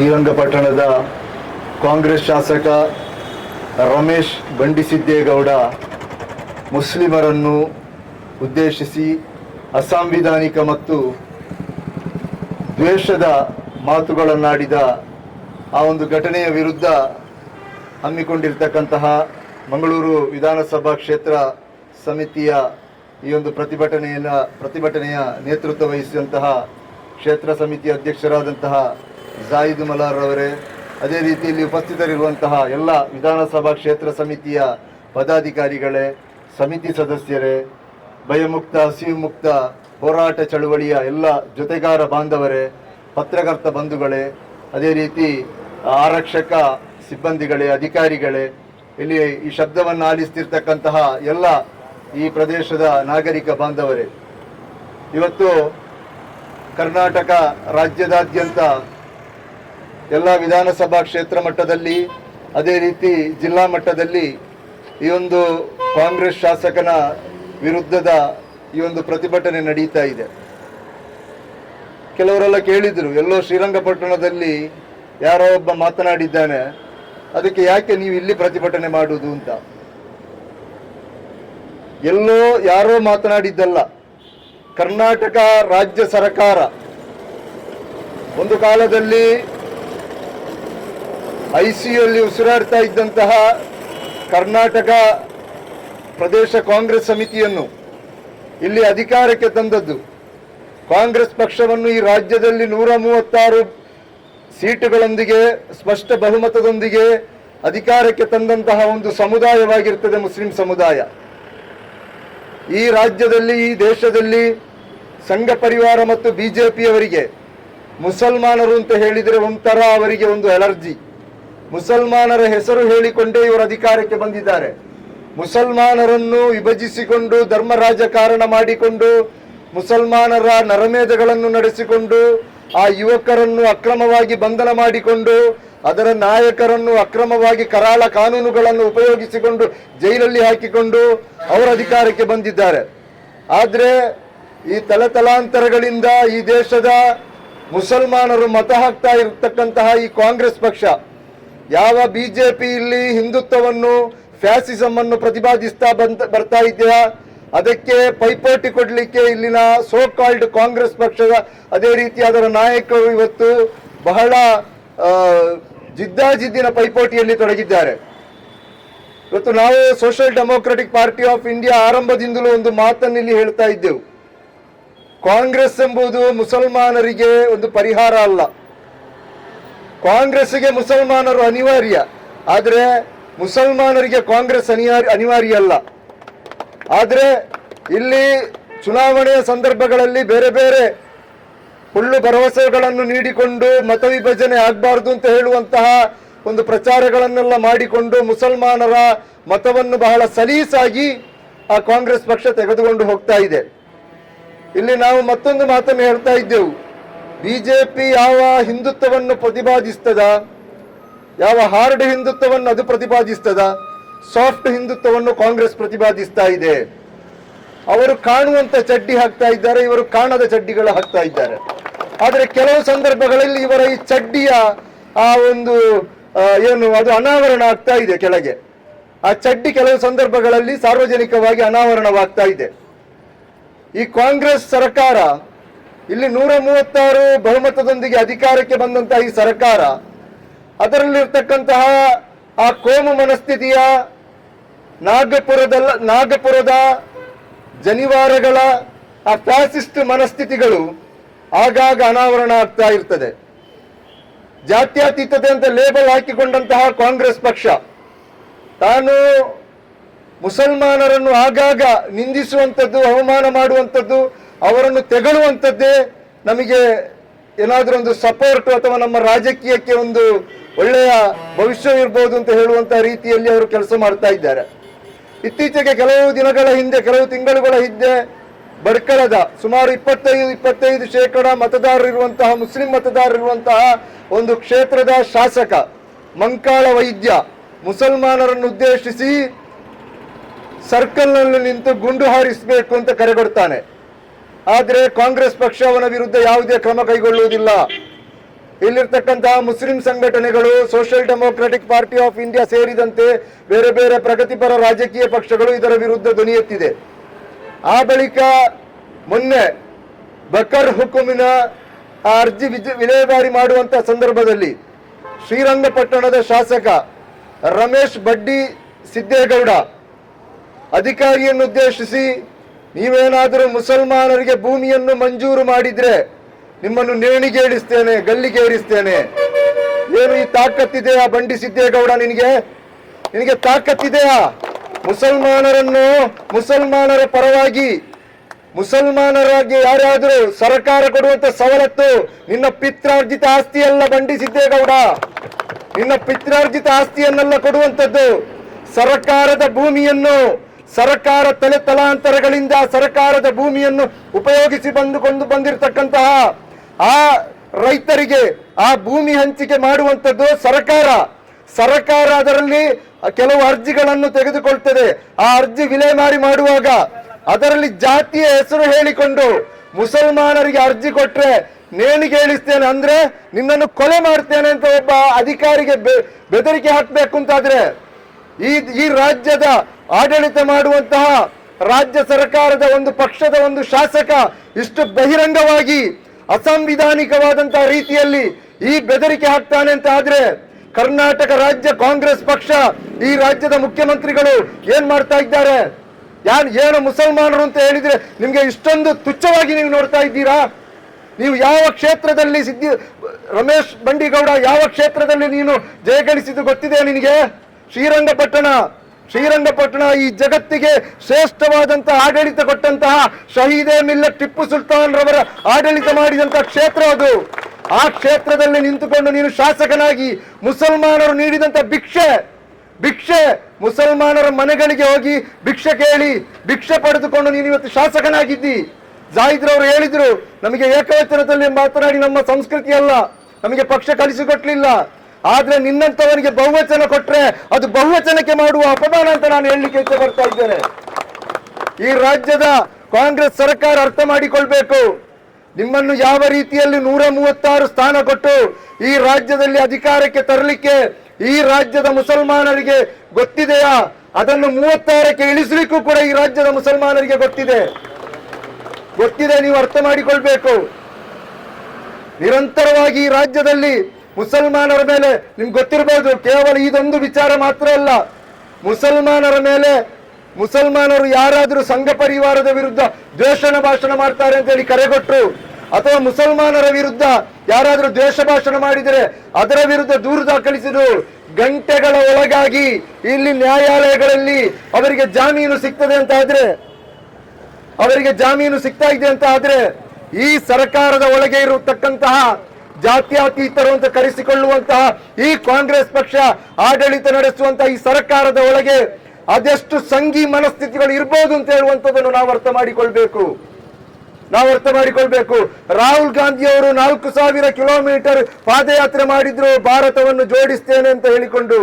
ಶ್ರೀರಂಗಪಟ್ಟಣದ ಕಾಂಗ್ರೆಸ್ ಶಾಸಕ ರಮೇಶ್ ಬಂಡಿಸಿದ್ದೇಗೌಡ ಮುಸ್ಲಿಮರನ್ನು ಉದ್ದೇಶಿಸಿ ಅಸಾಂವಿಧಾನಿಕ ಮತ್ತು ದ್ವೇಷದ ಮಾತುಗಳನ್ನಾಡಿದ ಆ ಒಂದು ಘಟನೆಯ ವಿರುದ್ಧ ಹಮ್ಮಿಕೊಂಡಿರ್ತಕ್ಕಂತಹ ಮಂಗಳೂರು ವಿಧಾನಸಭಾ ಕ್ಷೇತ್ರ ಸಮಿತಿಯ ಈ ಒಂದು ಪ್ರತಿಭಟನೆಯ ಪ್ರತಿಭಟನೆಯ ನೇತೃತ್ವ ವಹಿಸಿದಂತಹ ಕ್ಷೇತ್ರ ಸಮಿತಿ ಅಧ್ಯಕ್ಷರಾದಂತಹ ಜಾಯಿದ್ ಮಲಾರ್ ಅವರೇ ಅದೇ ರೀತಿಯಲ್ಲಿ ಉಪಸ್ಥಿತರಿರುವಂತಹ ಎಲ್ಲ ವಿಧಾನಸಭಾ ಕ್ಷೇತ್ರ ಸಮಿತಿಯ ಪದಾಧಿಕಾರಿಗಳೇ, ಸಮಿತಿ ಸದಸ್ಯರೇ, ಭಯಮುಕ್ತ ಹಸಿವು ಮುಕ್ತ ಹೋರಾಟ ಚಳುವಳಿಯ ಎಲ್ಲ ಜೊತೆಗಾರ ಬಾಂಧವರೇ, ಪತ್ರಕರ್ತ ಬಂಧುಗಳೇ, ಅದೇ ರೀತಿ ಆರಕ್ಷಕ ಸಿಬ್ಬಂದಿಗಳೇ, ಅಧಿಕಾರಿಗಳೇ, ಇಲ್ಲಿ ಈ ಶಬ್ದವನ್ನು ಆಲಿಸ್ತಿರ್ತಕ್ಕಂತಹ ಎಲ್ಲ ಈ ಪ್ರದೇಶದ ನಾಗರಿಕ ಬಾಂಧವರೇ. ಇವತ್ತು ಕರ್ನಾಟಕ ರಾಜ್ಯದಾದ್ಯಂತ ಎಲ್ಲ ವಿಧಾನಸಭಾ ಕ್ಷೇತ್ರ ಮಟ್ಟದಲ್ಲಿ, ಅದೇ ರೀತಿ ಜಿಲ್ಲಾ ಮಟ್ಟದಲ್ಲಿ ಈ ಒಂದು ಕಾಂಗ್ರೆಸ್ ಶಾಸಕನ ವಿರುದ್ಧದ ಈ ಒಂದು ಪ್ರತಿಭಟನೆ ನಡೀತಾ ಇದೆ. ಕೆಲವರೆಲ್ಲ ಕೇಳಿದರು, ಎಲ್ಲೋ ಶ್ರೀರಂಗಪಟ್ಟಣದಲ್ಲಿ ಯಾರೋ ಒಬ್ಬ ಮಾತನಾಡಿದ್ದಾನೆ, ಅದಕ್ಕೆ ಯಾಕೆ ನೀವು ಇಲ್ಲಿ ಪ್ರತಿಭಟನೆ ಮಾಡುವುದು ಅಂತ. ಎಲ್ಲೋ ಯಾರೋ ಮಾತನಾಡಿದ್ದಲ್ಲ, ಕರ್ನಾಟಕ ರಾಜ್ಯ ಸರ್ಕಾರ. ಒಂದು ಕಾಲದಲ್ಲಿ ಐ ಉಸಿರಾಡ್ತಾ ಇದ್ದಂತಹ ಕರ್ನಾಟಕ ಪ್ರದೇಶ ಕಾಂಗ್ರೆಸ್ ಸಮಿತಿಯನ್ನು ಇಲ್ಲಿ ಅಧಿಕಾರಕ್ಕೆ ತಂದದ್ದು. ಕಾಂಗ್ರೆಸ್ ಪಕ್ಷವನ್ನು ಈ ರಾಜ್ಯದಲ್ಲಿ ನೂರ ಮೂವತ್ತಾರು ಸೀಟುಗಳೊಂದಿಗೆ, ಸ್ಪಷ್ಟ ಬಹುಮತದೊಂದಿಗೆ ಅಧಿಕಾರಕ್ಕೆ ತಂದಂತಹ ಒಂದು ಸಮುದಾಯವಾಗಿರ್ತದೆ ಮುಸ್ಲಿಂ ಸಮುದಾಯ. ಈ ರಾಜ್ಯದಲ್ಲಿ, ಈ ದೇಶದಲ್ಲಿ ಸಂಘ ಪರಿವಾರ ಮತ್ತು ಬಿಜೆಪಿಯವರಿಗೆ, ಮುಸಲ್ಮಾನರು ಅಂತ ಹೇಳಿದರೆ ಒಂಥರ ಅವರಿಗೆ ಒಂದು ಅಲರ್ಜಿ. ಮುಸಲ್ಮಾನರ ಹೆಸರು ಹೇಳಿಕೊಂಡೇ ಇವರು ಅಧಿಕಾರಕ್ಕೆ ಬಂದಿದ್ದಾರೆ. ಮುಸಲ್ಮಾನರನ್ನು ವಿಭಜಿಸಿಕೊಂಡು ಧರ್ಮ ರಾಜಕಾರಣ ಮಾಡಿಕೊಂಡು ಮುಸಲ್ಮಾನರ ನರಮೇಧಗಳನ್ನು ನಡೆಸಿಕೊಂಡು ಆ ಯುವಕರನ್ನು ಅಕ್ರಮವಾಗಿ ಬಂಧನ ಮಾಡಿಕೊಂಡು ಅದರ ನಾಯಕರನ್ನು ಅಕ್ರಮವಾಗಿ ಕರಾಳ ಕಾನೂನುಗಳನ್ನು ಉಪಯೋಗಿಸಿಕೊಂಡು ಜೈಲಲ್ಲಿ ಹಾಕಿಕೊಂಡು ಅವರ ಅಧಿಕಾರಕ್ಕೆ ಬಂದಿದ್ದಾರೆ. ಆದರೆ ಈ ತಲೆತಲಾಂತರಗಳಿಂದ ಈ ದೇಶದ ಮುಸಲ್ಮಾನರು ಮತ ಹಾಕ್ತಾ ಇರತಕ್ಕಂತಹ ಈ ಕಾಂಗ್ರೆಸ್ ಪಕ್ಷ ಯಾವ ಬಿಜೆಪಿ ಇಲ್ಲಿ ಹಿಂದುತ್ವವನ್ನು ಫ್ಯಾಸಿಸಮ್ ಅನ್ನು ಪ್ರತಿಪಾದಿಸ್ತಾ ಬಂತ ಬರ್ತಾ ಇದೆಯಾ ಅದಕ್ಕೆ ಪೈಪೋಟಿ ಕೊಡಲಿಕ್ಕೆ ಇಲ್ಲಿನ ಸೋ ಕಾಲ್ಡ್ ಕಾಂಗ್ರೆಸ್ ಪಕ್ಷದ ಅದೇ ರೀತಿ ಅದರ ನಾಯಕರು ಇವತ್ತು ಬಹಳ ಜಿದ್ದಾಜಿದ್ದಿನ ಪೈಪೋಟಿಯಲ್ಲಿ ತೊಡಗಿದ್ದಾರೆ. ಇವತ್ತು ನಾವು social democratic party of India ಆರಂಭದಿಂದಲೂ ಒಂದು ಮಾತನ್ನು ಇಲ್ಲಿ ಹೇಳ್ತಾ ಇದ್ದೆವು. ಕಾಂಗ್ರೆಸ್ ಎಂಬುದು ಮುಸಲ್ಮಾನರಿಗೆ ಒಂದು ಪರಿಹಾರ ಅಲ್ಲ. ಕಾಂಗ್ರೆಸ್ಗೆ ಮುಸಲ್ಮಾನರು ಅನಿವಾರ್ಯ. ಆದರೆ ಮುಸಲ್ಮಾನರಿಗೆ ಕಾಂಗ್ರೆಸ್ ಅನಿವಾರ್ಯ ಅನಿವಾರ್ಯ ಅಲ್ಲ. ಆದರೆ ಇಲ್ಲಿ ಚುನಾವಣೆಯ ಸಂದರ್ಭಗಳಲ್ಲಿ ಬೇರೆ ಬೇರೆ ಹುಳ್ಳು ಭರವಸೆಗಳನ್ನು ನೀಡಿಕೊಂಡು ಮತ ವಿಭಜನೆ ಆಗಬಾರ್ದು ಅಂತ ಹೇಳುವಂತಹ ಒಂದು ಪ್ರಚಾರಗಳನ್ನೆಲ್ಲ ಮಾಡಿಕೊಂಡು ಮುಸಲ್ಮಾನರ ಮತವನ್ನು ಬಹಳ ಸಲೀಸಾಗಿ ಆ ಕಾಂಗ್ರೆಸ್ ಪಕ್ಷ ತೆಗೆದುಕೊಂಡು ಹೋಗ್ತಾ ಇದೆ. ಇಲ್ಲಿ ನಾವು ಮತ್ತೊಂದು ಮಾತನ್ನು ಹೇಳ್ತಾ ಇದ್ದೆವು. ಬಿಜೆಪಿ ಯಾವ ಹಿಂದುತ್ವವನ್ನು ಪ್ರತಿಪಾದಿಸ್ತದ, ಯಾವ ಹಾರ್ಡ್ ಹಿಂದುತ್ವವನ್ನು ಅದು ಪ್ರತಿಪಾದಿಸ್ತದ, ಸಾಫ್ಟ್ ಹಿಂದುತ್ವವನ್ನು ಕಾಂಗ್ರೆಸ್ ಪ್ರತಿಪಾದಿಸ್ತಾ ಇದೆ. ಅವರು ಕಾಣುವಂತ ಚಡ್ಡಿ ಹಾಕ್ತಾ ಇದ್ದಾರೆ, ಇವರು ಕಾಣದ ಚಡ್ಡಿಗಳು ಹಾಕ್ತಾ ಇದ್ದಾರೆ. ಆದರೆ ಕೆಲವು ಸಂದರ್ಭಗಳಲ್ಲಿ ಇವರ ಈ ಚಡ್ಡಿಯ ಆ ಒಂದು ಏನು, ಅದು ಅನಾವರಣ ಆಗ್ತಾ ಇದೆ ಕೆಳಗೆ. ಆ ಚಡ್ಡಿ ಕೆಲವು ಸಂದರ್ಭಗಳಲ್ಲಿ ಸಾರ್ವಜನಿಕವಾಗಿ ಅನಾವರಣವಾಗ್ತಾ ಇದೆ. ಈ ಕಾಂಗ್ರೆಸ್ ಸರ್ಕಾರ ಇಲ್ಲಿ ನೂರ ಮೂವತ್ತಾರು ಬಹುಮತದೊಂದಿಗೆ ಅಧಿಕಾರಕ್ಕೆ ಬಂದಂತಹ ಈ ಸರ್ಕಾರ, ಅದರಲ್ಲಿರ್ತಕ್ಕಂತಹ ಆ ಕೋಮು ಮನಸ್ಥಿತಿಯ ನಾಗಪುರದ ನಾಗಪುರದ ಜನಿವಾರಗಳ ಆ ಫ್ಯಾಸಿಸ್ಟ್ ಮನಸ್ಥಿತಿಗಳು ಆಗಾಗ ಅನಾವರಣ ಆಗ್ತಾ ಇರ್ತದೆ. ಜಾತ್ಯತೀತತೆ ಅಂತ ಲೇಬಲ್ ಹಾಕಿಕೊಂಡಂತಹ ಕಾಂಗ್ರೆಸ್ ಪಕ್ಷ, ತಾನು ಮುಸಲ್ಮಾನರನ್ನು ಆಗಾಗ ನಿಂದಿಸುವಂಥದ್ದು, ಅವಮಾನ ಮಾಡುವಂಥದ್ದು ಅವರನ್ನು ತೆಗಳುವಂಥದ್ದೇ ನಮಗೆ ಏನಾದರೂ ಒಂದು ಸಪೋರ್ಟ್ ಅಥವಾ ನಮ್ಮ ರಾಜಕೀಯಕ್ಕೆ ಒಂದು ಒಳ್ಳೆಯ ಭವಿಷ್ಯ ಇರ್ಬೋದು ಅಂತ ಹೇಳುವಂತಹ ರೀತಿಯಲ್ಲಿ ಅವರು ಕೆಲಸ ಮಾಡ್ತಾ ಇದ್ದಾರೆ. ಇತ್ತೀಚೆಗೆ ಕೆಲವು ದಿನಗಳ ಹಿಂದೆ, ಕೆಲವು ತಿಂಗಳುಗಳ ಹಿಂದೆ ಬಡ್ಕಳದ ಸುಮಾರು ಇಪ್ಪತ್ತೈದು ಇಪ್ಪತ್ತೈದು ಶೇಕಡ ಮತದಾರರಿರುವಂತಹ ಮುಸ್ಲಿಂ ಮತದಾರರಿರುವಂತಹ ಒಂದು ಕ್ಷೇತ್ರದ ಶಾಸಕ ಮಂಕಾಳ ವೈದ್ಯ ಮುಸಲ್ಮಾನರನ್ನು ಉದ್ದೇಶಿಸಿ ಸರ್ಕಲ್ನಲ್ಲಿ ನಿಂತು ಗುಂಡು ಹಾರಿಸಬೇಕು ಅಂತ ಕರೆಗೊಡ್ತಾನೆ. ಆದರೆ ಕಾಂಗ್ರೆಸ್ ಪಕ್ಷ ಅವನ ವಿರುದ್ಧ ಯಾವುದೇ ಕ್ರಮ ಕೈಗೊಳ್ಳುವುದಿಲ್ಲ. ಇಲ್ಲಿರ್ತಕ್ಕಂತಹ ಮುಸ್ಲಿಂ ಸಂಘಟನೆಗಳು social democratic party of India ಸೇರಿದಂತೆ ಬೇರೆ ಬೇರೆ ಪ್ರಗತಿಪರ ರಾಜಕೀಯ ಪಕ್ಷಗಳು ಇದರ ವಿರುದ್ಧ ಧ್ವನಿ ಎತ್ತಿದೆ. ಆ ಬಳಿಕ ಮೊನ್ನೆ ಬಕರ್ ಹುಕುಮಿನ ಆ ಅರ್ಜಿ ವಿಲೇವಾರಿ ಮಾಡುವಂತಹ ಸಂದರ್ಭದಲ್ಲಿ ಶ್ರೀರಂಗಪಟ್ಟಣದ ಶಾಸಕ ರಮೇಶ್ ಬಡ್ಡಿ ಸಿದ್ದೇಗೌಡ ಅಧಿಕಾರಿಯನ್ನು ಉದ್ದೇಶಿಸಿ ನೀವೇನಾದರೂ ಮುಸಲ್ಮಾನರಿಗೆ ಭೂಮಿಯನ್ನು ಮಂಜೂರು ಮಾಡಿದ್ರೆ ನಿಮ್ಮನ್ನು ನೇಣಿಗೇರಿಸ್ತೇನೆ ಗಲ್ಲಿಗೇರಿಸ್ತೇನೆ ಏನು ಈ ತಾಕತ್ತಿದೆಯಾ ಬಂಡಿ ಸಿದ್ದೇಗೌಡ ನಿನಗೆ? ನಿನಗೆ ತಾಕತ್ತಿದೆಯಾ ಮುಸಲ್ಮಾನರನ್ನು ಮುಸಲ್ಮಾನರ ಪರವಾಗಿ, ಮುಸಲ್ಮಾನರಾಗಿ ಯಾರಾದರೂ ಸರ್ಕಾರ ಕೊಡುವಂತ ಸವಲತ್ತು ನಿನ್ನ ಪಿತ್ರಾರ್ಜಿತ ಆಸ್ತಿಯೆಲ್ಲ ಬಂಡಿಸಿದ್ದೇಗೌಡ ನಿನ್ನ ಪಿತ್ರಾರ್ಜಿತ ಆಸ್ತಿಯನ್ನೆಲ್ಲ ಕೊಡುವಂಥದ್ದು ಸರ್ಕಾರದ ಭೂಮಿಯನ್ನು ಸರ್ಕಾರ ತಲೆ ತಲಾಂತರಗಳಿಂದ ಸರ್ಕಾರದ ಭೂಮಿಯನ್ನು ಉಪಯೋಗಿಸಿ ಬಂದುಕೊಂಡು ಬಂದಿರತಕ್ಕಂತಹ ಆ ರೈತರಿಗೆ, ಆ ಭೂಮಿ ಹಂಚಿಕೆ ಮಾಡುವಂಥದ್ದು ಸರ್ಕಾರ. ಸರ್ಕಾರ ಅದರಲ್ಲಿ ಕೆಲವು ಅರ್ಜಿಗಳನ್ನು ತೆಗೆದುಕೊಳ್ತದೆ. ಆ ಅರ್ಜಿ ವಿಲೇಮಾರಿ ಮಾಡುವಾಗ ಅದರಲ್ಲಿ ಜಾತಿಯ ಹೆಸರು ಹೇಳಿಕೊಂಡು ಮುಸಲ್ಮಾನರಿಗೆ ಅರ್ಜಿ ಕೊಟ್ರೆ ನೇಣಿಗೆ ಹೇಳಿಸ್ತೇನೆ ಅಂದ್ರೆ ನಿನ್ನನ್ನು ಕೊಲೆ ಮಾಡ್ತೇನೆ ಅಂತ ಒಬ್ಬ ಅಧಿಕಾರಿಗೆ ಬೆದರಿಕೆ ಹಾಕ್ಬೇಕು ಅಂತಾದ್ರೆ ಈ ಈ ರಾಜ್ಯದ ಆಡಳಿತ ಮಾಡುವಂತಹ ರಾಜ್ಯ ಸರ್ಕಾರದ ಒಂದು ಪಕ್ಷದ ಒಂದು ಶಾಸಕ ಇಷ್ಟು ಬಹಿರಂಗವಾಗಿ ಅಸಾಂವಿಧಾನಿಕವಾದಂತಹ ರೀತಿಯಲ್ಲಿ ಈ ಬೆದರಿಕೆ ಹಾಕ್ತಾನೆ ಅಂತ ಆದ್ರೆ ಕರ್ನಾಟಕ ರಾಜ್ಯ ಕಾಂಗ್ರೆಸ್ ಪಕ್ಷ ಈ ರಾಜ್ಯದ ಮುಖ್ಯಮಂತ್ರಿಗಳು ಏನ್ ಮಾಡ್ತಾ ಇದ್ದಾರೆ? ಯಾನ್ ಏನು ಮುಸಲ್ಮಾನರು ಅಂತ ಹೇಳಿದ್ರೆ ನಿಮ್ಗೆ ಇಷ್ಟೊಂದು ತುಚ್ಛವಾಗಿ ನೀವು ನೋಡ್ತಾ ಇದ್ದೀರಾ? ನೀವು ಯಾವ ಕ್ಷೇತ್ರದಲ್ಲಿ ಸಿದ್ದಿ ರಮೇಶ್ ಬಂಡಿಗೌಡ ಯಾವ ಕ್ಷೇತ್ರದಲ್ಲಿ ನೀನು ಜಯಗಳಿಸಿದ್ದು ಗೊತ್ತಿದೆ ನಿನಗೆ? ಶ್ರೀರಂಗಪಟ್ಟಣ. ಶ್ರೀರಂಗಪಟ್ಟಣ ಈ ಜಗತ್ತಿಗೆ ಶ್ರೇಷ್ಠವಾದಂತಹ ಆಡಳಿತ ಕೊಟ್ಟಂತಹ ಶಹೀದೆ ಮಿಲ್ಲ ಟಿಪ್ಪು ಸುಲ್ತಾನ್ ರವರ ಆಡಳಿತ ಮಾಡಿದಂತಹ ಕ್ಷೇತ್ರ ಅದು. ಆ ಕ್ಷೇತ್ರದಲ್ಲಿ ನಿಂತುಕೊಂಡು ನೀನು ಶಾಸಕನಾಗಿ ಮುಸಲ್ಮಾನರು ನೀಡಿದಂತ ಭಿಕ್ಷೆ ಭಿಕ್ಷೆ. ಮುಸಲ್ಮಾನರ ಮನೆಗಳಿಗೆ ಹೋಗಿ ಭಿಕ್ಷೆ ಕೇಳಿ, ಭಿಕ್ಷೆ ಪಡೆದುಕೊಂಡು ನೀನು ಇವತ್ತು ಶಾಸಕನಾಗಿದ್ದಿ. ಜಾಯಿದ್ರವರು ಹೇಳಿದ್ರು, ನಮಗೆ ಏಕವಚನದಲ್ಲಿ ಮಾತನಾಡಿ ನಮ್ಮ ಸಂಸ್ಕೃತಿ ಅಲ್ಲ, ನಮಗೆ ಪಕ್ಷ ಕಲಿಸಿಕೊಟ್ಲಿಲ್ಲ. ಆದ್ರೆ ನಿನ್ನಂತವನಿಗೆ ಬಹುವಚನ ಕೊಟ್ರೆ ಅದು ಬಹುವಚನಕ್ಕೆ ಮಾಡುವ ಅಪಮಾನ ಅಂತ ನಾನು ಹೇಳಲಿಕ್ಕೆ ಇಚ್ಛೆ ಬರ್ತಾ ಇದ್ದೇನೆ. ಈ ರಾಜ್ಯದ ಕಾಂಗ್ರೆಸ್ ಸರ್ಕಾರ ಅರ್ಥ ಮಾಡಿಕೊಳ್ಬೇಕು. ನಿಮ್ಮನ್ನು ಯಾವ ರೀತಿಯಲ್ಲಿ ನೂರ ಮೂವತ್ತಾರು ಸ್ಥಾನ ಕೊಟ್ಟು ಈ ರಾಜ್ಯದಲ್ಲಿ ಅಧಿಕಾರಕ್ಕೆ ತರಲಿಕ್ಕೆ ಈ ರಾಜ್ಯದ ಮುಸಲ್ಮಾನರಿಗೆ ಗೊತ್ತಿದೆಯಾ? ಅದನ್ನು ಮೂವತ್ತಾರಕ್ಕೆ ಇಳಿಸಲಿಕ್ಕೂ ಕೂಡ ಈ ರಾಜ್ಯದ ಮುಸಲ್ಮಾನರಿಗೆ ಗೊತ್ತಿದೆ. ಗೊತ್ತಿದೆ, ನೀವು ಅರ್ಥ ಮಾಡಿಕೊಳ್ಬೇಕು. ನಿರಂತರವಾಗಿ ಈ ರಾಜ್ಯದಲ್ಲಿ ಮುಸಲ್ಮಾನರ ಮೇಲೆ ನಿಮ್ಗೆ ಗೊತ್ತಿರಬಹುದು ಕೇವಲ ಇದೊಂದು ವಿಚಾರ ಮಾತ್ರ ಅಲ್ಲ. ಮುಸಲ್ಮಾನರ ಮೇಲೆ ಮುಸಲ್ಮಾನರು ಯಾರಾದರೂ ಸಂಘ ಪರಿವಾರದ ವಿರುದ್ಧ ದ್ವೇಷಣ ಭಾಷಣ ಮಾಡ್ತಾರೆ ಅಂತ ಹೇಳಿ ಕರೆಗೊಟ್ರು ಅಥವಾ ಮುಸಲ್ಮಾನರ ವಿರುದ್ಧ ಯಾರಾದರೂ ದ್ವೇಷ ಭಾಷಣ ಮಾಡಿದರೆ ಅದರ ವಿರುದ್ಧ ದೂರು ದಾಖಲಿಸಿದ್ರು, ಗಂಟೆಗಳ ಒಳಗಾಗಿ ಇಲ್ಲಿ ನ್ಯಾಯಾಲಯಗಳಲ್ಲಿ ಅವರಿಗೆ ಜಾಮೀನು ಸಿಗ್ತದೆ ಅಂತ ಆದ್ರೆ, ಅವರಿಗೆ ಜಾಮೀನು ಸಿಗ್ತಾ ಇದೆ ಅಂತ ಆದ್ರೆ ಈ ಸರ್ಕಾರದ ಒಳಗೆ ಇರತಕ್ಕಂತಹ ಜಾತ್ಯತೀತರು ಅಂತ ಕರೆಸಿಕೊಳ್ಳುವಂತಹ ಈ ಕಾಂಗ್ರೆಸ್ ಪಕ್ಷ ಆಡಳಿತ ನಡೆಸುವಂತಹ ಈ ಸರ್ಕಾರದ ಒಳಗೆ ಅದೆಷ್ಟು ಸಂಘಿ ಮನಸ್ಥಿತಿಗಳು ಇರ್ಬೋದು ಅಂತ ಹೇಳುವಂತದನ್ನು ನಾವು ಅರ್ಥ ಮಾಡಿಕೊಳ್ಬೇಕು. ನಾವು ಅರ್ಥ ಮಾಡಿಕೊಳ್ಬೇಕು. ರಾಹುಲ್ ಗಾಂಧಿ ಅವರು ನಾಲ್ಕು ಸಾವಿರ ಕಿಲೋಮೀಟರ್ ಪಾದಯಾತ್ರೆ ಮಾಡಿದ್ರು, ಭಾರತವನ್ನು ಜೋಡಿಸ್ತೇನೆ ಅಂತ ಹೇಳಿಕೊಂಡು,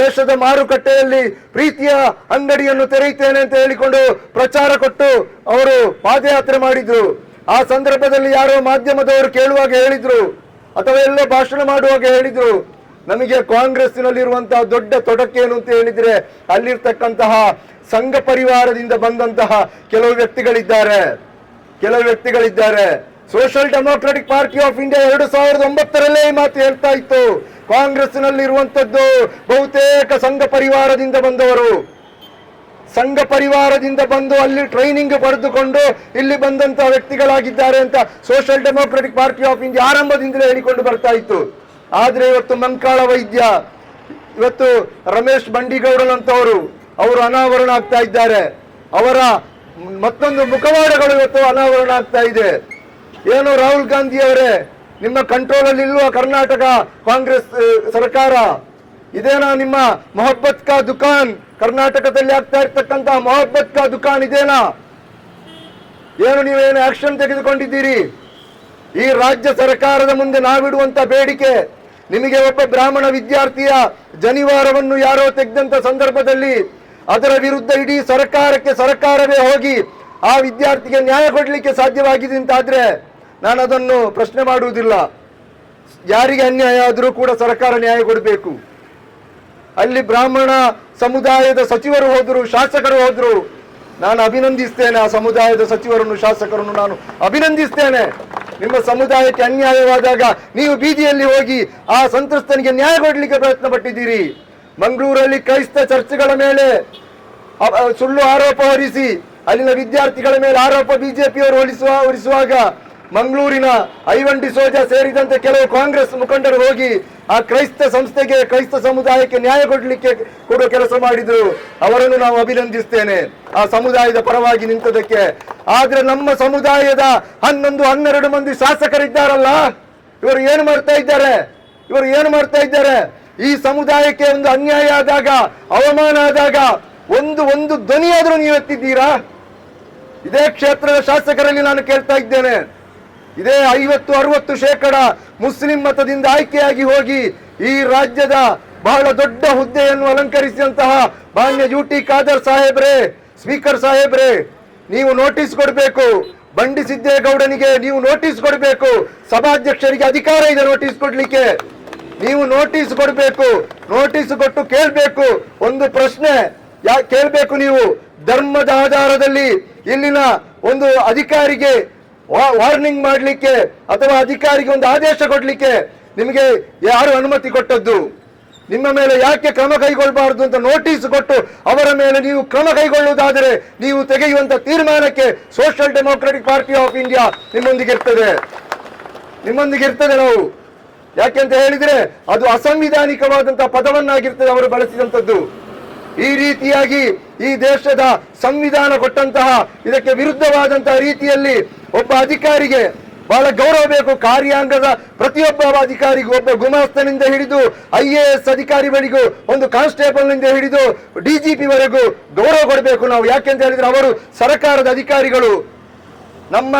ದೇಶದ ಮಾರುಕಟ್ಟೆಯಲ್ಲಿ ಪ್ರೀತಿಯ ಅಂಗಡಿಯನ್ನು ತೆರೆಯುತ್ತೇನೆ ಅಂತ ಹೇಳಿಕೊಂಡು ಪ್ರಚಾರ ಕೊಟ್ಟು ಅವರು ಪಾದಯಾತ್ರೆ ಮಾಡಿದ್ರು. ಆ ಸಂದರ್ಭದಲ್ಲಿ ಯಾರೋ ಮಾಧ್ಯಮದವರು ಕೇಳುವಾಗ ಹೇಳಿದ್ರು ಅಥವಾ ಎಲ್ಲ ಭಾಷಣ ಮಾಡುವಾಗ ಹೇಳಿದ್ರು, ನಮಗೆ ಕಾಂಗ್ರೆಸ್ನಲ್ಲಿರುವಂತಹ ದೊಡ್ಡ ತೊಡಕೇನು ಅಂತ ಹೇಳಿದ್ರೆ, ಅಲ್ಲಿರ್ತಕ್ಕಂತಹ ಸಂಘ ಪರಿವಾರದಿಂದ ಬಂದಂತಹ ಕೆಲವು ವ್ಯಕ್ತಿಗಳಿದ್ದಾರೆ. ಕೆಲವು ವ್ಯಕ್ತಿಗಳಿದ್ದಾರೆ. Social democratic party of India ಎರಡು ಸಾವಿರದ ಒಂಬತ್ತರಲ್ಲೇ ಈ ಮಾತು ಹೇಳ್ತಾ ಇತ್ತು. ಕಾಂಗ್ರೆಸ್ನಲ್ಲಿ ಇರುವಂತದ್ದು ಬಹುತೇಕ ಸಂಘ ಪರಿವಾರದಿಂದ ಬಂದವರು. ಸಂಘ ಪರಿವಾರದಿಂದ ಬಂದು ಅಲ್ಲಿ ಟ್ರೈನಿಂಗ್ ಪಡೆದುಕೊಂಡು ಇಲ್ಲಿ ಬಂದಂತಹ ವ್ಯಕ್ತಿಗಳಾಗಿದ್ದಾರೆ ಅಂತ social democratic party of India ಆರಂಭದಿಂದಲೇ ಹೇಳಿಕೊಂಡು ಬರ್ತಾ ಇತ್ತು. ಆದ್ರೆ ಇವತ್ತು ಮಂಕಾಳ ವೈದ್ಯ, ಇವತ್ತು ರಮೇಶ್ ಬಂಡಿಗೌಡನಂತವರು ಅವರು ಅನಾವರಣ ಆಗ್ತಾ ಇದ್ದಾರೆ. ಅವರ ಮತ್ತೊಂದು ಮುಖವಾಡಗಳು ಇವತ್ತು ಅನಾವರಣ ಆಗ್ತಾ ಇದೆ. ಏನು ರಾಹುಲ್ ಗಾಂಧಿ ಅವರೇ, ನಿಮ್ಮ ಕಂಟ್ರೋಲ್ ಅಲ್ಲಿ ಇಲ್ವಾ ಕರ್ನಾಟಕ ಕಾಂಗ್ರೆಸ್, ಸರ್ಕಾರ? ಇದೇನಾ ನಿಮ್ಮ ಮೊಹಬ್ಬತ್ ಕಾ ದುಕಾನ್ ಕರ್ನಾಟಕದಲ್ಲಿ ಆಗ್ತಾ ಇರ್ತಕ್ಕಂತಹ ಮೊಹಬ್ಬತ್ ಕಾ ದುಕಾನ್ ಇದೇನಾ? ಏನು ನೀವೇನು ಆಕ್ಷನ್ ತೆಗೆದುಕೊಂಡಿದ್ದೀರಿ? ಈ ರಾಜ್ಯ ಸರ್ಕಾರದ ಮುಂದೆ ನಾವಿಡುವಂತ ಬೇಡಿಕೆ, ನಿಮಗೆ ಒಬ್ಬ ಬ್ರಾಹ್ಮಣ ವಿದ್ಯಾರ್ಥಿಯ ಜನಿವಾರವನ್ನು ಯಾರೋ ತೆಗೆದಂತ ಸಂದರ್ಭದಲ್ಲಿ ಅದರ ವಿರುದ್ಧ ಇಡೀ ಸರ್ಕಾರಕ್ಕೆ ಸರ್ಕಾರವೇ ಹೋಗಿ ಆ ವಿದ್ಯಾರ್ಥಿಗೆ ನ್ಯಾಯ ಕೊಡಲಿಕ್ಕೆ ಸಾಧ್ಯವಾಗಿದೆ ಅಂತಾದ್ರೆ ನಾನು ಅದನ್ನು ಪ್ರಶ್ನೆ ಮಾಡುವುದಿಲ್ಲ. ಯಾರಿಗೆ ಅನ್ಯಾಯ ಆದರೂ ಕೂಡ ಸರ್ಕಾರ ನ್ಯಾಯ ಕೊಡಬೇಕು. ಅಲ್ಲಿ ಬ್ರಾಹ್ಮಣ ಸಮುದಾಯದ ಸಚಿವರು ಹೋದರು, ಶಾಸಕರು ಹೋದರು. ನಾನು ಅಭಿನಂದಿಸ್ತೇನೆ ಆ ಸಮುದಾಯದ ಸಚಿವರನ್ನು, ಶಾಸಕರನ್ನು ನಾನು ಅಭಿನಂದಿಸ್ತೇನೆ. ನಿಮ್ಮ ಸಮುದಾಯಕ್ಕೆ ಅನ್ಯಾಯವಾದಾಗ ನೀವು ಬೀದಿಯಲ್ಲಿ ಹೋಗಿ ಆ ಸಂತ್ರಸ್ತನಿಗೆ ನ್ಯಾಯ ಕೊಡಲಿಕ್ಕೆ ಪ್ರಯತ್ನ ಪಟ್ಟಿದ್ದೀರಿ ಮಂಗಳೂರಲ್ಲಿ ಕ್ರೈಸ್ತ ಚರ್ಚ್ಗಳ ಮೇಲೆ ಸುಳ್ಳು ಆರೋಪ ಹೊರಿಸಿ, ಅಲ್ಲಿನ ವಿದ್ಯಾರ್ಥಿಗಳ ಮೇಲೆ ಆರೋಪ ಬಿಜೆಪಿಯವರು ಹೊಲಿಸುವ ಹೊರಿಸುವಾಗ ಮಂಗಳೂರಿನ ಐವನ್ ಡಿಸೋಜಾ ಸೇರಿದಂತೆ ಕೆಲವು ಕಾಂಗ್ರೆಸ್ ಮುಖಂಡರು ಹೋಗಿ ಆ ಕ್ರೈಸ್ತ ಸಂಸ್ಥೆಗೆ, ಕ್ರೈಸ್ತ ಸಮುದಾಯಕ್ಕೆ ನ್ಯಾಯ ಕೊಡಲಿಕ್ಕೆ ಕೊಡುವ ಕೆಲಸ ಮಾಡಿದ್ರು. ಅವರನ್ನು ನಾವು ಅಭಿನಂದಿಸ್ತೇನೆ. ಆ ಸಮುದಾಯದ ಪರವಾಗಿ ನಿಂತದಕ್ಕೆ. ಆದ್ರೆ ನಮ್ಮ ಸಮುದಾಯದ ಹನ್ನೊಂದು, ಹನ್ನೆರಡು ಮಂದಿ ಶಾಸಕರಿದ್ದಾರಲ್ಲ, ಇವರು ಏನು ಮಾಡ್ತಾ ಇದ್ದಾರೆ? ಇವರು ಏನು ಮಾಡ್ತಾ ಇದ್ದಾರೆ? ಈ ಸಮುದಾಯಕ್ಕೆ ಒಂದು ಅನ್ಯಾಯ ಆದಾಗ, ಅವಮಾನ ಆದಾಗ, ಒಂದು ಒಂದು ಧ್ವನಿಯಾದ್ರೂ ನೀವು ಎತ್ತಿದ್ದೀರಾ ಇದೇ ಕ್ಷೇತ್ರದ ಶಾಸಕರಲ್ಲಿ ನಾನು ಕೇಳ್ತಾ ಇದ್ದೇನೆ. ಇದೇ ಐವತ್ತು, ಅರವತ್ತು ಶೇಕಡ ಮುಸ್ಲಿಂ ಮತದಿಂದ ಆಯ್ಕೆಯಾಗಿ ಹೋಗಿ ಈ ರಾಜ್ಯದ ಬಹಳ ದೊಡ್ಡ ಹುದ್ದೆಯನ್ನು ಅಲಂಕರಿಸಿದಂತಹ ಮಾನ್ಯ ಯು ಟಿ ಖಾದರ್ ಸಾಹೇಬ್ರೆ, ಸ್ಪೀಕರ್ ಸಾಹೇಬ್ರೆ, ನೀವು ನೋಟಿಸ್ ಕೊಡಬೇಕು. ಬಂಡಿ ಸಿದ್ದೇಗೌಡನಿಗೆ ನೀವು ನೋಟಿಸ್ ಕೊಡಬೇಕು. ಸಭಾಧ್ಯಕ್ಷರಿಗೆ ಅಧಿಕಾರ ಇದೆ ನೋಟಿಸ್ ಕೊಡ್ಲಿಕ್ಕೆ. ನೀವು ನೋಟಿಸ್ ಕೊಡಬೇಕು. ನೋಟಿಸ್ ಕೊಟ್ಟು ಕೇಳಬೇಕು. ಒಂದು ಪ್ರಶ್ನೆ ಯಾ, ಕೇಳಬೇಕು ನೀವು. ಧರ್ಮದ ಆಧಾರದಲ್ಲಿ ಇಲ್ಲಿನ ಒಂದು ಅಧಿಕಾರಿಗೆ ವಾರ್ನಿಂಗ್ ಮಾಡಲಿಕ್ಕೆ ಅಥವಾ ಅಧಿಕಾರಿಗೆ ಒಂದು ಆದೇಶ ಕೊಡಲಿಕ್ಕೆ ನಿಮಗೆ ಯಾರು ಅನುಮತಿ ಕೊಟ್ಟದ್ದು? ನಿಮ್ಮ ಮೇಲೆ ಯಾಕೆ ಕ್ರಮ ಕೈಗೊಳ್ಳಬಾರದು ಅಂತ ನೋಟಿಸ್ ಕೊಟ್ಟು ಅವರ ಮೇಲೆ ನೀವು ಕ್ರಮ ಕೈಗೊಳ್ಳುವುದಾದರೆ ನೀವು ತೆಗೆಯುವಂತ ತೀರ್ಮಾನಕ್ಕೆ social democratic party of India ನಿಮ್ಮೊಂದಿಗೆ ಇರ್ತದೆ. ನಿಮ್ಮೊಂದಿಗೆ ಇರ್ತದೆ ನಾವು. ಯಾಕೆಂತ ಹೇಳಿದ್ರೆ ಅದು ಅಸಂವಿಧಾನಿಕವಾದಂತಹ ಪದವನ್ನಾಗಿರ್ತದೆ ಅವರು ಬಳಸಿದಂಥದ್ದು. ಈ ರೀತಿಯಾಗಿ ಈ ದೇಶದ ಸಂವಿಧಾನ ಕೊಟ್ಟಂತಹ ಇದಕ್ಕೆ ವಿರುದ್ಧವಾದಂತಹ ರೀತಿಯಲ್ಲಿ ಒಬ್ಬ ಅಧಿಕಾರಿಗೆ ಬಹಳ ಗೌರವ ಬೇಕು. ಕಾರ್ಯಾಂಗದ ಪ್ರತಿಯೊಬ್ಬ ಅಧಿಕಾರಿಗೂ, ಒಬ್ಬ ಗುಮಾಸ್ತನಿಂದ ಹಿಡಿದು ಐ ಎ ಎಸ್ ಅಧಿಕಾರಿಗಳಿಗೂ, ಒಂದು ಕಾನ್ಸ್ಟೇಬಲ್ನಿಂದ ಹಿಡಿದು ಡಿಜಿಪಿ ವರೆಗೂ ಗೌರವ ಕೊಡಬೇಕು ನಾವು. ಯಾಕೆಂತ ಹೇಳಿದ್ರೆ ಅವರು ಸರ್ಕಾರದ ಅಧಿಕಾರಿಗಳು. ನಮ್ಮ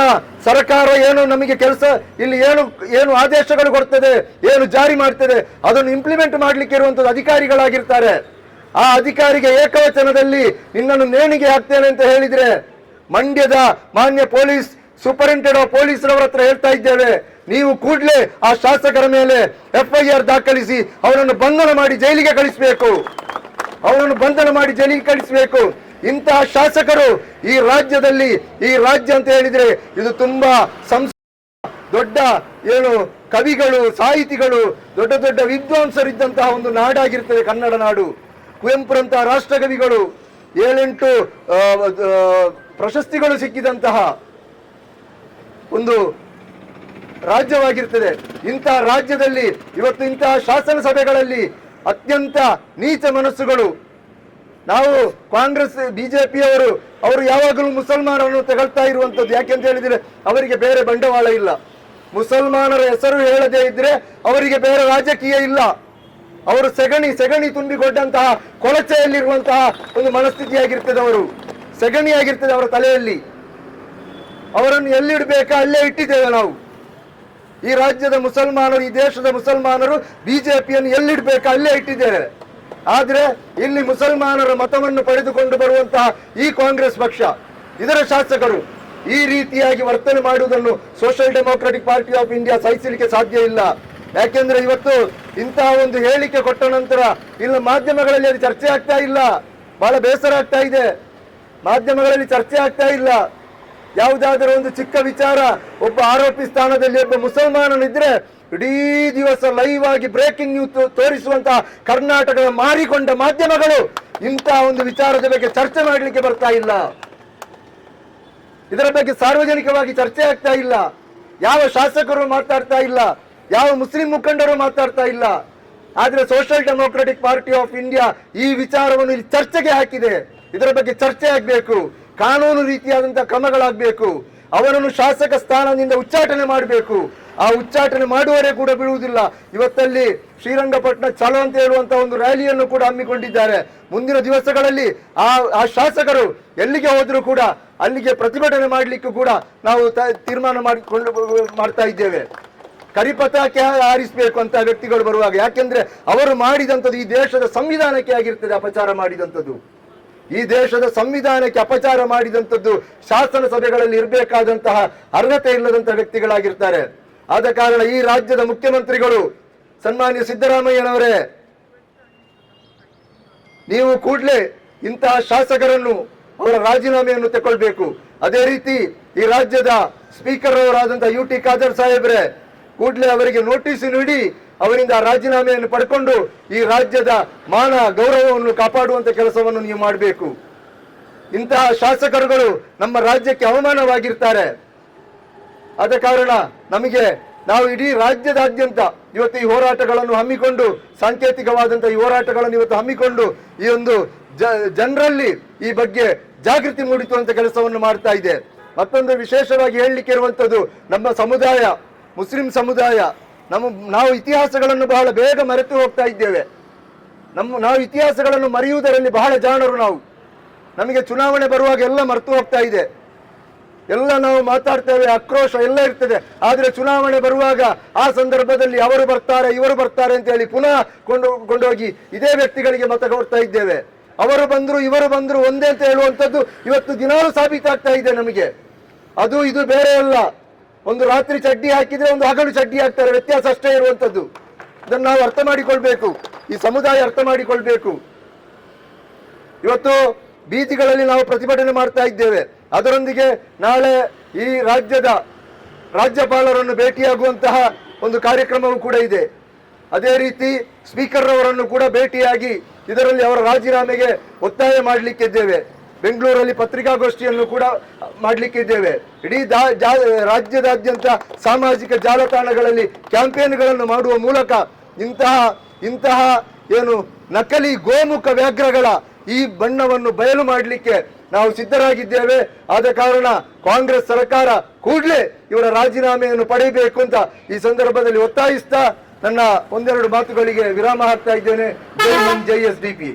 ಸರ್ಕಾರ ಏನು ನಮಗೆ ಕೆಲಸ, ಇಲ್ಲಿ ಏನು ಏನು ಆದೇಶಗಳು ಕೊಡ್ತದೆ, ಏನು ಜಾರಿ ಮಾಡ್ತದೆ, ಅದನ್ನು ಇಂಪ್ಲಿಮೆಂಟ್ ಮಾಡಲಿಕ್ಕೆ ಇರುವಂಥದ್ದು ಅಧಿಕಾರಿಗಳಾಗಿರ್ತಾರೆ. ಆ ಅಧಿಕಾರಿಗೆ ಏಕವಚನದಲ್ಲಿ ನಿನ್ನನ್ನು ನೇಣಿಗೆ ಹಾಕ್ತೇನೆ ಅಂತ ಹೇಳಿದ್ರೆ ಮಂಡ್ಯದ ಮಾನ್ಯ ಪೊಲೀಸ್ ಸೂಪರಿಂಟೆಂಡೆಂಟ್ ಪೊಲೀಸರವರ ಹತ್ರ ಹೇಳ್ತಾ ಇದ್ದೇವೆ. ನೀವು ಕೂಡಲೇ ಆ ಶಾಸಕರ ಮೇಲೆ ಎಫ್ಐಆರ್ ದಾಖಲಿಸಿ ಅವರನ್ನು ಬಂಧನ ಮಾಡಿ ಜೈಲಿಗೆ ಕಳಿಸಬೇಕು. ಅವರನ್ನು ಬಂಧನ ಮಾಡಿ ಜೈಲಿಗೆ ಕಳಿಸಬೇಕು. ಇಂತಹ ಶಾಸಕರು ಈ ರಾಜ್ಯದಲ್ಲಿ, ಈ ರಾಜ್ಯ ಅಂತ ಹೇಳಿದ್ರೆ ಇದು ತುಂಬಾ ಸಂಸ್, ದೊಡ್ಡ ಏನು ಕವಿಗಳು, ಸಾಹಿತಿಗಳು, ದೊಡ್ಡ ದೊಡ್ಡ ವಿದ್ವಾಂಸರಿದ್ದಂತಹ ಒಂದು ನಾಡಾಗಿರ್ತದೆ ಕನ್ನಡ ನಾಡು. ಕುವೆಂಪುರಂತಹ ರಾಷ್ಟ್ರಕವಿಗಳು, ಏಳೆಂಟು ಪ್ರಶಸ್ತಿಗಳು ಸಿಕ್ಕಿದಂತಹ ಒಂದು ರಾಜ್ಯವಾಗಿರ್ತದೆ. ಇಂತಹ ರಾಜ್ಯದಲ್ಲಿ ಇವತ್ತು ಇಂತಹ ಶಾಸನ ಸಭೆಗಳಲ್ಲಿ ಅತ್ಯಂತ ನೀಚ ಮನಸ್ಸುಗಳು. ನಾವು ಕಾಂಗ್ರೆಸ್, ಬಿಜೆಪಿಯವರು, ಅವರು ಯಾವಾಗಲೂ ಮುಸಲ್ಮಾನರನ್ನು ತಗೊಳ್ತಾ ಇರುವಂಥದ್ದು. ಯಾಕೆಂತ ಹೇಳಿದರೆ, ಅವರಿಗೆ ಬೇರೆ ಬಂಡವಾಳ ಇಲ್ಲ. ಮುಸಲ್ಮಾನರ ಹೆಸರು ಹೇಳದೇ ಇದ್ರೆ ಅವರಿಗೆ ಬೇರೆ ರಾಜಕೀಯ ಇಲ್ಲ. ಅವರು ಸೆಗಣಿ ಸೆಗಣಿ ತುಂಬಿಕೊಂಡಂತಹ ಕೊಳಚೆಯಲ್ಲಿರುವಂತಹ ಒಂದು ಮನಸ್ಥಿತಿಯಾಗಿರ್ತದೆ ಅವರು. ಸೆಗಣಿಯಾಗಿರ್ತದೆ ಅವರ ತಲೆಯಲ್ಲಿ. ಅವರನ್ನು ಎಲ್ಲಿಡಬೇಕಾ ಅಲ್ಲೇ ಇಟ್ಟಿದ್ದೇವೆ ನಾವು. ಈ ರಾಜ್ಯದ ಮುಸಲ್ಮಾನರು, ಈ ದೇಶದ ಮುಸಲ್ಮಾನರು ಬಿಜೆಪಿಯನ್ನು ಎಲ್ಲಿಡಬೇಕಾ ಅಲ್ಲೇ ಇಟ್ಟಿದ್ದೇವೆ. ಆದರೆ ಇಲ್ಲಿ ಮುಸಲ್ಮಾನರ ಮತವನ್ನು ಪಡೆದುಕೊಂಡು ಬರುವಂತಹ ಈ ಕಾಂಗ್ರೆಸ್ ಪಕ್ಷ, ಇದರ ಶಾಸಕರು ಈ ರೀತಿಯಾಗಿ ವರ್ತನೆ ಮಾಡುವುದನ್ನು social democratic party of India ಸಹಿಸಲಿಕ್ಕೆ ಸಾಧ್ಯ ಇಲ್ಲ. ಯಾಕೆಂದ್ರೆ ಇವತ್ತು ಇಂತಹ ಒಂದು ಹೇಳಿಕೆ ಕೊಟ್ಟ ನಂತರ ಇಲ್ಲ ಮಾಧ್ಯಮಗಳಲ್ಲಿ ಅದು ಚರ್ಚೆ ಆಗ್ತಾ ಇಲ್ಲ. ಬಹಳ ಬೇಸರ ಆಗ್ತಾ ಇದೆ. ಮಾಧ್ಯಮಗಳಲ್ಲಿ ಚರ್ಚೆ ಆಗ್ತಾ ಇಲ್ಲ. ಯಾವುದಾದರೂ ಒಂದು ಚಿಕ್ಕ ವಿಚಾರ, ಒಬ್ಬ ಆರೋಪಿ ಸ್ಥಾನದಲ್ಲಿ ಒಬ್ಬ ಮುಸಲ್ಮಾನನಿದ್ರೆ ಇಡೀ ದಿವಸ ಲೈವ್ ಆಗಿ ಬ್ರೇಕಿಂಗ್ ನ್ಯೂಸ್ ತೋರಿಸುವಂತಹ ಕರ್ನಾಟಕದ ಮಾರಿಕೊಂಡ ಮಾಧ್ಯಮಗಳು ಇಂತಹ ಒಂದು ವಿಚಾರದ ಬಗ್ಗೆ ಚರ್ಚೆ ಮಾಡಲಿಕ್ಕೆ ಬರ್ತಾ ಇಲ್ಲ. ಇದರ ಬಗ್ಗೆ ಸಾರ್ವಜನಿಕವಾಗಿ ಚರ್ಚೆ ಆಗ್ತಾ ಇಲ್ಲ. ಯಾವ ಶಾಸಕರು ಮಾತಾಡ್ತಾ ಇಲ್ಲ. ಯಾವ ಮುಸ್ಲಿಂ ಮುಖಂಡರು ಮಾತಾಡ್ತಾ ಇಲ್ಲ. ಆದರೆ social democratic party of India ಈ ವಿಚಾರವನ್ನು ಇಲ್ಲಿ ಚರ್ಚೆಗೆ ಹಾಕಿದೆ. ಇದರ ಬಗ್ಗೆ ಚರ್ಚೆ ಆಗಬೇಕು. ಕಾನೂನು ರೀತಿಯಾದಂತಹ ಕ್ರಮಗಳಾಗಬೇಕು. ಅವರನ್ನು ಶಾಸಕ ಸ್ಥಾನದಿಂದ ಉಚ್ಚಾಟನೆ ಮಾಡಬೇಕು. ಆ ಉಚ್ಚಾಟನೆ ಮಾಡುವರೇ ಕೂಡ ಬಿಡುವುದಿಲ್ಲ ಇವತ್ತಲ್ಲಿ ಶ್ರೀರಂಗಪಟ್ಟಣ ಚಲೋ ಅಂತ ಹೇಳುವಂತಹ ಒಂದು ರ್ಯಾಲಿಯನ್ನು ಕೂಡ ಹಮ್ಮಿಕೊಂಡಿದ್ದಾರೆ. ಮುಂದಿನ ದಿವಸಗಳಲ್ಲಿ ಆ ಆ ಶಾಸಕರು ಎಲ್ಲಿಗೆ ಹೋದರೂ ಕೂಡ ಅಲ್ಲಿಗೆ ಪ್ರತಿಭಟನೆ ಮಾಡಲಿಕ್ಕೂ ಕೂಡ ನಾವು ತೀರ್ಮಾನ ಮಾಡಿಕೊಂಡು ಮಾಡ್ತಾ ಇದ್ದೇವೆ. ಕರಿಪತಾಕೆ ಆರಿಸಬೇಕು ಅಂತ ವ್ಯಕ್ತಿಗಳು ಬರುವಾಗ. ಯಾಕೆಂದ್ರೆ ಅವರು ಮಾಡಿದಂಥದ್ದು ಈ ದೇಶದ ಸಂವಿಧಾನಕ್ಕೆ ಆಗಿರ್ತದೆ ಅಪಚಾರ ಮಾಡಿದಂಥದ್ದು. ಈ ದೇಶದ ಸಂವಿಧಾನಕ್ಕೆ ಅಪಚಾರ ಮಾಡಿದಂಥದ್ದು ಶಾಸನ ಸಭೆಗಳಲ್ಲಿ ಇರಬೇಕಾದಂತಹ ಅರ್ಹತೆ ಇಲ್ಲದಂತಹ ವ್ಯಕ್ತಿಗಳಾಗಿರ್ತಾರೆ. ಆದ ಕಾರಣ ಈ ರಾಜ್ಯದ ಮುಖ್ಯಮಂತ್ರಿಗಳು ಸನ್ಮಾನ್ಯ ಸಿದ್ದರಾಮಯ್ಯನವರೇ, ನೀವು ಕೂಡಲೇ ಇಂತಹ ಶಾಸಕರನ್ನು ಅವರ ರಾಜೀನಾಮೆಯನ್ನು ತಗೊಳ್ಬೇಕು ಅದೇ ರೀತಿ ಈ ರಾಜ್ಯದ ಸ್ಪೀಕರ್ ಅವರಾದಂತಹ ಯು ಟಿ ಖಾದರ್ ಸಾಹೇಬ್ರೆ, ಕೂಡಲೇ ಅವರಿಗೆ ನೋಟಿಸ್ ನೀಡಿ ಅವರಿಂದ ರಾಜೀನಾಮೆಯನ್ನು ಪಡ್ಕೊಂಡು ಈ ರಾಜ್ಯದ ಮಾನ ಗೌರವವನ್ನು ಕಾಪಾಡುವಂತ ಕೆಲಸವನ್ನು ನೀವು ಮಾಡಬೇಕು. ಇಂತಹ ಶಾಸಕರುಗಳು ನಮ್ಮ ರಾಜ್ಯಕ್ಕೆ ಅವಮಾನವಾಗಿರ್ತಾರೆ. ಆದ ಕಾರಣ ನಮಗೆ ನಾವು ಇಡೀ ರಾಜ್ಯದಾದ್ಯಂತ ಇವತ್ತು ಈ ಹೋರಾಟಗಳನ್ನು ಹಮ್ಮಿಕೊಂಡು ಸಾಂಕೇತಿಕವಾದಂತಹ ಈ ಹೋರಾಟಗಳನ್ನು ಇವತ್ತು ಹಮ್ಮಿಕೊಂಡು ಈ ಒಂದು ಜನರಲ್ಲಿ ಈ ಬಗ್ಗೆ ಜಾಗೃತಿ ಮೂಡಿಸುವಂತ ಕೆಲಸವನ್ನು ಮಾಡ್ತಾ ಇದೆ. ಮತ್ತೊಂದು ವಿಶೇಷವಾಗಿ ಹೇಳಲಿಕ್ಕೆ ಇರುವಂತದ್ದು ನಮ್ಮ ಸಮುದಾಯ, ಮುಸ್ಲಿಂ ಸಮುದಾಯ. ನಮ್ಮ, ನಾವು ಇತಿಹಾಸಗಳನ್ನು ಬಹಳ ಬೇಗ ಮರೆತು ಹೋಗ್ತಾ ಇದ್ದೇವೆ. ನಮ್ಮ, ನಾವು ಇತಿಹಾಸಗಳನ್ನು ಮರೆಯುವುದರಲ್ಲಿ ಬಹಳ ಜಾಣರು ನಾವು. ನಮಗೆ ಚುನಾವಣೆ ಬರುವಾಗ ಎಲ್ಲ ಮರೆತು ಹೋಗ್ತಾ ಇದೆ. ಎಲ್ಲ ನಾವು ಮಾತಾಡ್ತೇವೆ, ಆಕ್ರೋಶ ಎಲ್ಲ ಇರ್ತದೆ. ಆದರೆ ಚುನಾವಣೆ ಬರುವಾಗ ಆ ಸಂದರ್ಭದಲ್ಲಿ ಅವರು ಬರ್ತಾರೆ, ಇವರು ಬರ್ತಾರೆ ಅಂತ ಹೇಳಿ ಪುನಃ ಕೊಂಡು, ಕೊಂಡೋಗಿ ಇದೇ ವ್ಯಕ್ತಿಗಳಿಗೆ ಮತ ಕೊಡ್ತಾ ಇದ್ದೇವೆ. ಅವರು ಬಂದರು, ಇವರು ಬಂದರು, ಒಂದೇ ಅಂತ ಹೇಳುವಂಥದ್ದು ಇವತ್ತು ದಿನಾಲೂ ಸಾಬೀತಾಗ್ತಾ ಇದೆ ನಮಗೆ. ಅದು, ಇದು ಬೇರೆ ಅಲ್ಲ. ಒಂದು ರಾತ್ರಿ ಚಡ್ಡಿ ಹಾಕಿದ್ರೆ ಒಂದು ಹಗಲು ಚಡ್ಡಿ ಹಾಕ್ತಾರೆ. ವ್ಯತ್ಯಾಸ ಅಷ್ಟೇ ಇರುವಂತದ್ದು. ಇದನ್ನು ನಾವು ಅರ್ಥ ಮಾಡಿಕೊಳ್ಬೇಕು. ಈ ಸಮುದಾಯ ಅರ್ಥ ಮಾಡಿಕೊಳ್ಬೇಕು. ಇವತ್ತು ಬೀದಿಗಳಲ್ಲಿ ನಾವು ಪ್ರತಿಭಟನೆ ಮಾಡ್ತಾ ಇದ್ದೇವೆ. ಅದರೊಂದಿಗೆ ನಾಳೆ ಈ ರಾಜ್ಯದ ರಾಜ್ಯಪಾಲರನ್ನು ಭೇಟಿಯಾಗುವಂತಹ ಒಂದು ಕಾರ್ಯಕ್ರಮವೂ ಕೂಡ ಇದೆ. ಅದೇ ರೀತಿ ಸ್ಪೀಕರ್ ಅವರನ್ನು ಕೂಡ ಭೇಟಿಯಾಗಿ ಇದರಲ್ಲಿ ಅವರ ರಾಜೀನಾಮೆಗೆ ಒತ್ತಾಯ ಮಾಡಲಿಕ್ಕಿದ್ದೇವೆ. ಬೆಂಗಳೂರಲ್ಲಿ ಪತ್ರಿಕಾಗೋಷ್ಠಿಯನ್ನು ಕೂಡ ಮಾಡಲಿಕ್ಕಿದ್ದೇವೆ. ಇಡೀ ರಾಜ್ಯದಾದ್ಯಂತ ಸಾಮಾಜಿಕ ಜಾಲತಾಣಗಳಲ್ಲಿ ಕ್ಯಾಂಪೇನ್ಗಳನ್ನು ಮಾಡುವ ಮೂಲಕ ಇಂತಹ ಇಂತಹ ಏನು ನಕಲಿ ಗೋಮುಖ ವ್ಯಾಘ್ರಗಳ ಈ ಬಣ್ಣವನ್ನು ಬಯಲು ಮಾಡಲಿಕ್ಕೆ ನಾವು ಸಿದ್ಧರಾಗಿದ್ದೇವೆ. ಆದ ಕಾರಣ ಕಾಂಗ್ರೆಸ್ ಸರ್ಕಾರ ಕೂಡಲೇ ಇವರ ರಾಜೀನಾಮೆಯನ್ನು ಪಡೆಯಬೇಕು ಅಂತ ಈ ಸಂದರ್ಭದಲ್ಲಿ ಒತ್ತಾಯಿಸ್ತಾ ನನ್ನ ಒಂದೆರಡು ಮಾತುಗಳಿಗೆ ವಿರಾಮ ಹಾಕ್ತಾ ಇದ್ದೇನೆ. ಜೈ ಎಸ್ ಡಿ ಪಿ.